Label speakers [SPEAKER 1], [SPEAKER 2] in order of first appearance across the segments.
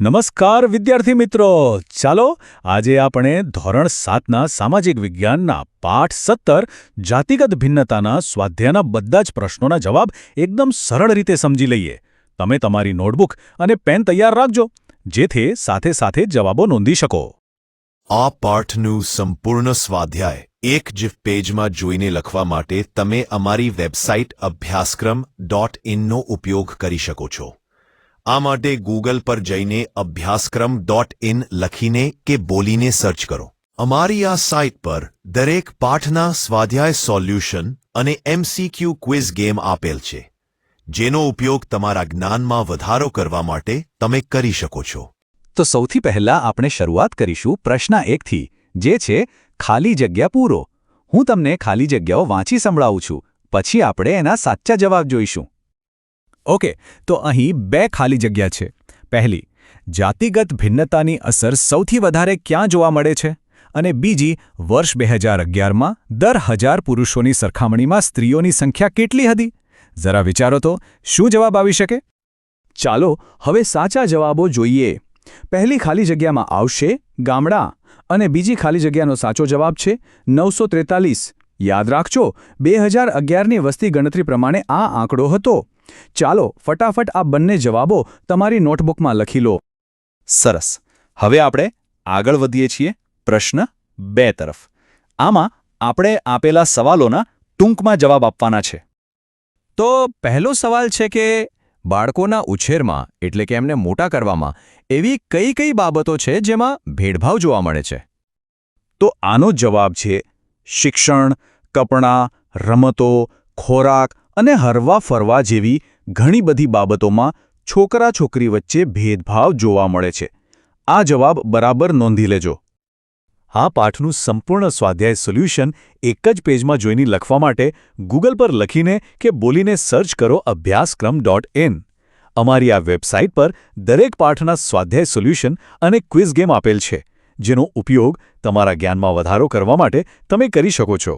[SPEAKER 1] નમસ્કાર વિદ્યાર્થી મિત્રો. ચાલો આજે આપણે ધોરણ સાતના સામાજિક વિજ્ઞાનના પાઠ સત્તર જાતિગત ભિન્નતાના સ્વાધ્યાયના બધા જ પ્રશ્નોના જવાબ એકદમ સરળ રીતે સમજી લઈએ. તમે તમારી નોટબુક અને પેન તૈયાર રાખજો, જેથી સાથે સાથે જવાબો નોંધી શકો.
[SPEAKER 2] આ પાઠનું સંપૂર્ણ સ્વાધ્યાય એક જ પેજમાં જોઈને લખવા માટે તમે અમારી વેબસાઇટ અભ્યાસક્રમ ડોટ ઇનનો ઉપયોગ કરી શકો છો. આ માટે ગૂગલ પર જઈને અભ્યાસક્રમ ડોટ ઇન લખીને કે બોલીને સર્ચ કરો. અમારી આ સાઇટ પર દરેક પાઠના સ્વાધ્યાય સોલ્યુશન અને એમસીક્યુ ક્વિઝ ગેમ આપેલ છે, જેનો ઉપયોગ તમારા જ્ઞાનમાં વધારો કરવા માટે તમે કરી શકો છો.
[SPEAKER 3] તો સૌથી પહેલા આપણે શરૂઆત કરીશું પ્રશ્ન એકથી, જે છે, ખાલી જગ્યા પૂરો. હું તમને ખાલી જગ્યાઓ વાંચી સંભળાવું છું, પછી આપણે એના સાચા જવાબ જોઈશું.
[SPEAKER 1] ઓકે, તો અહીં બે ખાલી જગ્યા છે. પહેલી, જાતિગત ભિન્નતાની અસર સૌથી વધારે ક્યાં જોવા મળે છે? અને બીજી, વર્ષ બે હજાર અગિયારમાં દર હજાર પુરુષોની સરખામણીમાં સ્ત્રીઓની સંખ્યા કેટલી હતી? જરા વિચારો તો, શું જવાબ આવી શકે? ચાલો, હવે સાચા જવાબો જોઈએ. પહેલી ખાલી જગ્યામાં આવશે ગામડા અને બીજી ખાલી જગ્યાનો સાચો જવાબ છે નવસો યાદ રાખજો, બે હજાર અગિયારની વસ્તી ગણતરી પ્રમાણે આ આંકડો હતો. ચાલો ફટાફટ આ બંને જવાબો તમારી નોટબુકમાં લખી લો.
[SPEAKER 3] સરસ. હવે આપણે આગળ વધીએ છીએ પ્રશ્ન બે તરફ. આમાં આપણે આપેલા સવાલોના ટૂંકમાં જવાબ આપવાના છે.
[SPEAKER 1] તો પહેલો સવાલ છે કે બાળકોના ઉછેરમાં, એટલે કે એમને મોટા કરવામાં, એવી કઈ કઈ બાબતો છે જેમાં ભેદભાવ જોવા મળે છે?
[SPEAKER 3] તો આનો જવાબ છે શિક્ષણ, કપડાં, રમતો, ખોરાક અને હરવા ફરવા જેવી ઘણી બધી બાબતોમાં છોકરા છોકરી વચ્ચે ભેદભાવ જોવા મળે છે. આ જવાબ બરાબર નોંધી લેજો. આ પાઠનું સંપૂર્ણ સ્વાધ્યાય સોલ્યુશન એક જ પેજમાં જોઈને લખવા માટે ગૂગલ પર લખીને કે બોલીને સર્ચ કરો અભ્યાસક્રમ ડોટ ઇન. અમારી આ વેબસાઇટ પર દરેક પાઠના સ્વાધ્યાય સોલ્યુશન અને ક્વિઝ ગેમ આપેલ છે, જેનો ઉપયોગ તમારા જ્ઞાનમાં વધારો કરવા માટે તમે કરી શકો છો.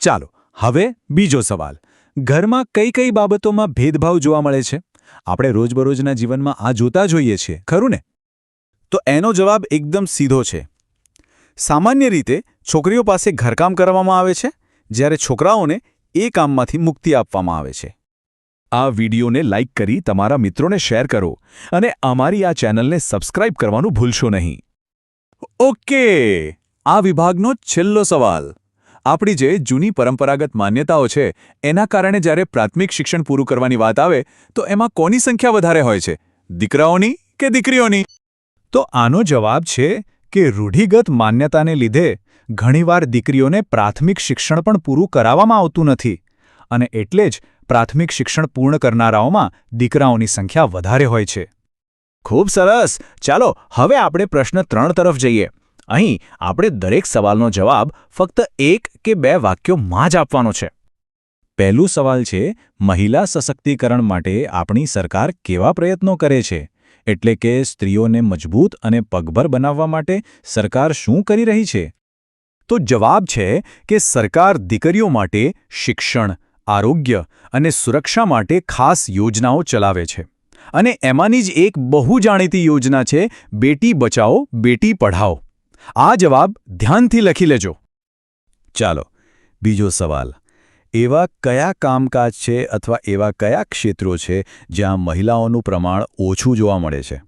[SPEAKER 3] ચાલો, હવે બીજો સવાલ. ઘરમાં કઈ કઈ બાબતોમાં ભેદભાવ જોવા મળે છે? આપણે રોજબરોજના જીવનમાં આ જોતા જોઈએ છીએ, ખરું ને? તો એનો જવાબ એકદમ સીધો છે. સામાન્ય રીતે છોકરીઓ પાસે ઘરકામ કરવામાં આવે છે, જ્યારે છોકરાઓને એ કામમાંથી મુક્તિ આપવામાં આવે છે. આ વિડીયોને લાઇક કરી તમારા મિત્રોને શેર કરો અને અમારી આ ચેનલને સબસ્ક્રાઇબ કરવાનું ભૂલશો નહીં. ઓકે, આ વિભાગનો છેલ્લો સવાલ. આપણી જે જૂની પરંપરાગત માન્યતાઓ છે, એના કારણે જ્યારે પ્રાથમિક શિક્ષણ પૂરું કરવાની વાત આવે, તો એમાં કોની સંખ્યા વધારે હોય છે? દીકરાઓની કે દીકરીઓની? તો આનો જવાબ છે કે રૂઢિગત માન્યતાને લીધે ઘણીવાર દીકરીઓને પ્રાથમિક શિક્ષણ પણ પૂરું કરાવવામાં આવતું નથી, અને એટલે જ પ્રાથમિક શિક્ષણ પૂર્ણ કરનારાઓમાં દીકરાઓની સંખ્યા વધારે હોય છે. ખૂબ સરસ! ચાલો, હવે આપણે પ્રશ્ન ત્રણ તરફ જઈએ. અહીં આપણે દરેક સવાલનો જવાબ ફક્ત એક કે બે વાક્યોમાં જ આપવાનો છે. પહેલું સવાલ છે, મહિલા સશક્તિકરણ માટે આપણી સરકાર કેવા પ્રયત્નો કરે છે? એટલે કે સ્ત્રીઓને મજબૂત અને પગભર બનાવવા માટે સરકાર શું કરી રહી છે? તો જવાબ છે કે સરકાર દીકરીઓ માટે શિક્ષણ, આરોગ્ય અને સુરક્ષા માટે ખાસ યોજનાઓ ચલાવે છે. અને એમાંની જ એક બહુ જાણીતી યોજના છે, બેટી બચાવો બેટી પઢાઓ. આ જવાબ ધ્યાનથી લખી લેજો. ચાલો, બીજો સવાલ. એવા કયા કામકાજ છે અથવા એવા કયા ક્ષેત્રો છે જ્યાં મહિલાઓનું પ્રમાણ ઓછું જોવા મળે છે?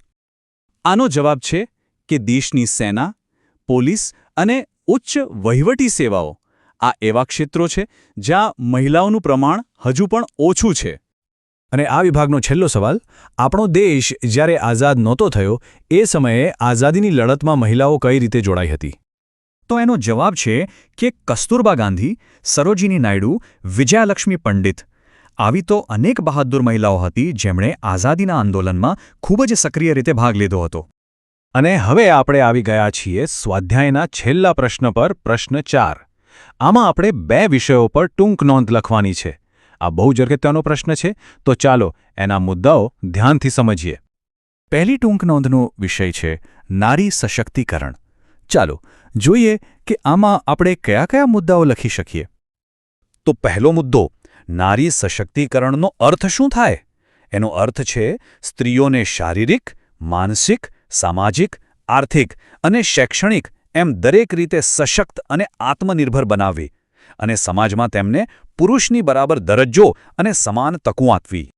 [SPEAKER 3] આનો જવાબ છે કે દેશની સેના, પોલીસ અને ઉચ્ચ વહીવટી સેવાઓ આ એવા ક્ષેત્રો છે જ્યાં મહિલાઓનું પ્રમાણ હજુ પણ ઓછું છે. અને આ વિભાગનો છેલ્લો સવાલ, આપણો દેશ જ્યારે આઝાદ નહોતો થયો, એ સમયે આઝાદીની લડતમાં મહિલાઓ કઈ રીતે જોડાઈ હતી? તો એનો જવાબ છે કે કસ્તુરબા ગાંધી, સરોજિની નાયડુ, વિજયાલક્ષ્મી પંડિત. આવી તો અનેક બહાદુર મહિલાઓ હતી જેમણે આઝાદીના આંદોલનમાં ખૂબ જ સક્રિય રીતે ભાગ લીધો હતો. અને હવે આપણે આવી ગયા છીએ સ્વાધ્યાયના છેલ્લા પ્રશ્ન પર પ્રશ્ન ચાર. આમાં આપણે બે વિષયો પર ટૂંક નોંધ લખવાની છે. આ બહુ જ અગત્યનો પ્રશ્ન છે, તો ચાલો એના મુદ્દાઓ ધ્યાનથી સમજીએ. પહેલી ટૂંક નોંધનો વિષય છે, નારી સશક્તિકરણ. ચાલો જોઈએ કે આમાં આપણે કયા કયા મુદ્દાઓ લખી શકીએ. તો પહેલો મુદ્દો, નારી સશક્તિકરણનો અર્થ શું થાય? એનો અર્થ છે, સ્ત્રીઓને શારીરિક, માનસિક, સામાજિક, આર્થિક અને શૈક્ષણિક એમ દરેક રીતે સશક્ત અને આત્મનિર્ભર બનાવવી અને સમાજમાં તેમને પુરુષની બરાબર દરજ્જો અને સમાન તકો આપવી.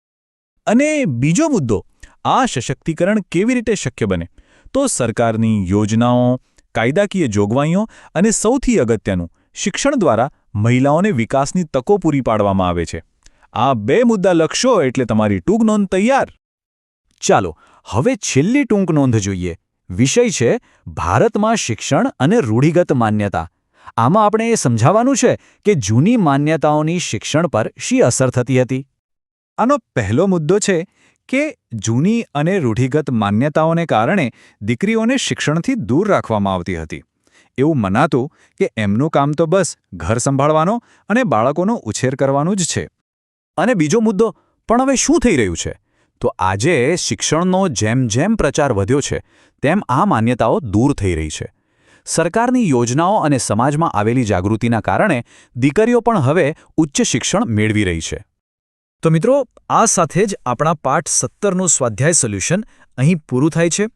[SPEAKER 1] અને બીજો મુદ્દો, આ સશક્તિકરણ કેવી રીતે શક્ય બને? તો સરકારની યોજનાઓ, કાયદાકીય જોગવાઈઓ અને સૌથી અગત્યનું, શિક્ષણ દ્વારા મહિલાઓને વિકાસની તકો પૂરી પાડવામાં આવે છે. આ બે મુદ્દા લખશો એટલે તમારી ટૂંક નોંધ તૈયાર.
[SPEAKER 3] ચાલો, હવે છેલ્લી ટૂંક નોંધ જોઈએ. વિષય છે, ભારતમાં શિક્ષણ અને રૂઢિગત માન્યતા. આમાં આપણે એ સમજાવવાનું છે કે જૂની માન્યતાઓની શિક્ષણ પર શી અસર થતી હતી.
[SPEAKER 1] આનો પહેલો મુદ્દો છે કે જૂની અને રૂઢિગત માન્યતાઓને કારણે દીકરીઓને શિક્ષણથી દૂર રાખવામાં આવતી હતી. એવું મનાતું કે એમનું કામ તો બસ ઘર સંભાળવાનો અને બાળકોનો ઉછેર કરવાનું જ છે.
[SPEAKER 3] અને બીજો મુદ્દો, પણ હવે શું થઈ રહ્યું છે? તો આજે શિક્ષણનો જેમ જેમ પ્રચાર વધ્યો છે, તેમ આ માન્યતાઓ દૂર થઈ રહી છે. સરકારની યોજનાઓ અને સમાજમાં આવેલી જાગૃતિના કારણે દીકરીઓ પણ હવે ઉચ્ચ શિક્ષણ મેળવી રહી છે.
[SPEAKER 1] તો મિત્રો, આ સાથે જ આપણા પાઠ સત્તરનું સ્વાધ્યાય સોલ્યુશન અહીં પૂરું થાય છે.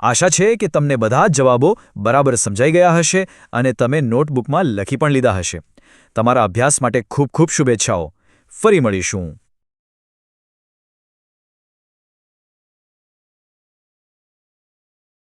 [SPEAKER 1] આશા છે કે તમને બધા જવાબો બરાબર સમજાઈ ગયા હશે અને તમે નોટબુકમાં લખી પણ લીધા હશે. તમારા અભ્યાસ માટે ખૂબ ખૂબ શુભેચ્છાઓ. ફરી મળીશું.